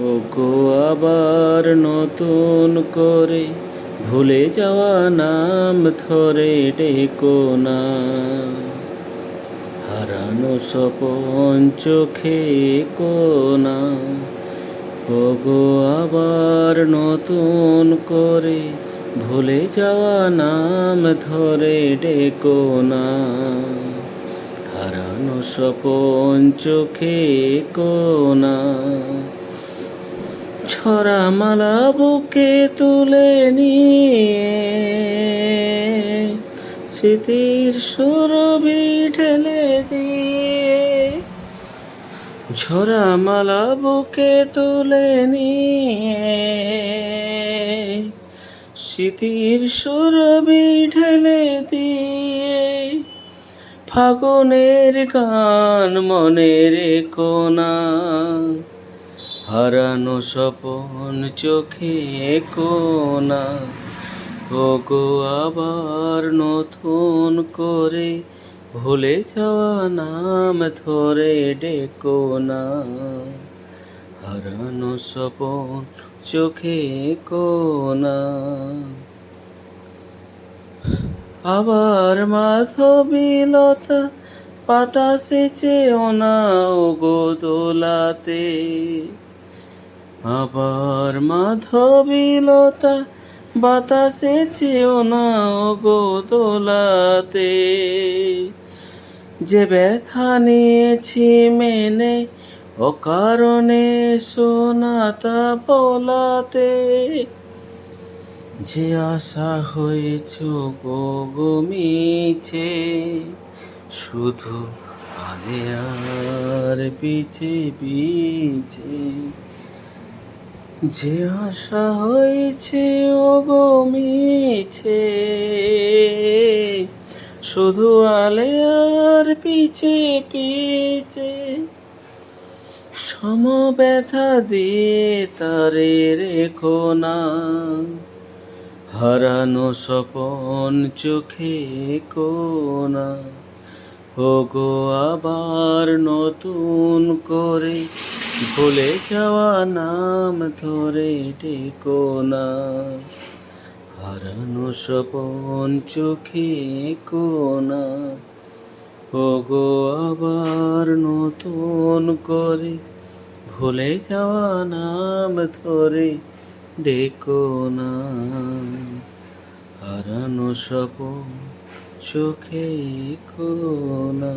ও গো আবার নতুন করে ভুলে যাওয়া নাম ধরে ডেকো না। হারানো স্বপন চোখে কোনা ও গো আবার নতুন করে ভুলে যাওয়া নাম ধরে ডেকো না। হারানো স্বপন চোখে কোনা ছড়া মালা বুকে তুলে নিয়ে স্মৃতির সুরভি ঢেলে দিয়ে ঝরা মালা বুকে তুলে নিয়ে স্মৃতির সুরভি ঢেলে দিয়ে ফাগুনের গান মনে রেখো না। হারানো স্বপন চোখে কোনা ও গো আবার নতুন করে ভুলে যাওয়া নাম ধরে ডেকো না। হারানো স্বপন চোখে কোনা আবার মাধবীলতা বাতাসে চেয়েও না ও গো দোলাতে। আবার মাধবীলতা বাতাসে চেও না গো দোলাতে। যে ব্যথা নিয়েছি মেনে, ও কারণে সোনাতা বলাতে। যে আশা হয়েছ গো গো মিছে শুধু আলে আর পিছে পিছে। যে আশা হয়েছে ও গো মিছে। শুধু আলে আর পিছে পিছে। সম ব্যথা দিয়ে তারে রেখো না। হারানো স্বপন চোখে কোনা ও গো আবার নতুন করে ভুলে যাওয়া নাম ধরে ডেকো না। হারানো স্বপন চোখে কোনা ও গো আবার নতুন করে ভুলে যাওয়া নাম ধরে ডেকো না। হারানো স্বপন চোখে কোনা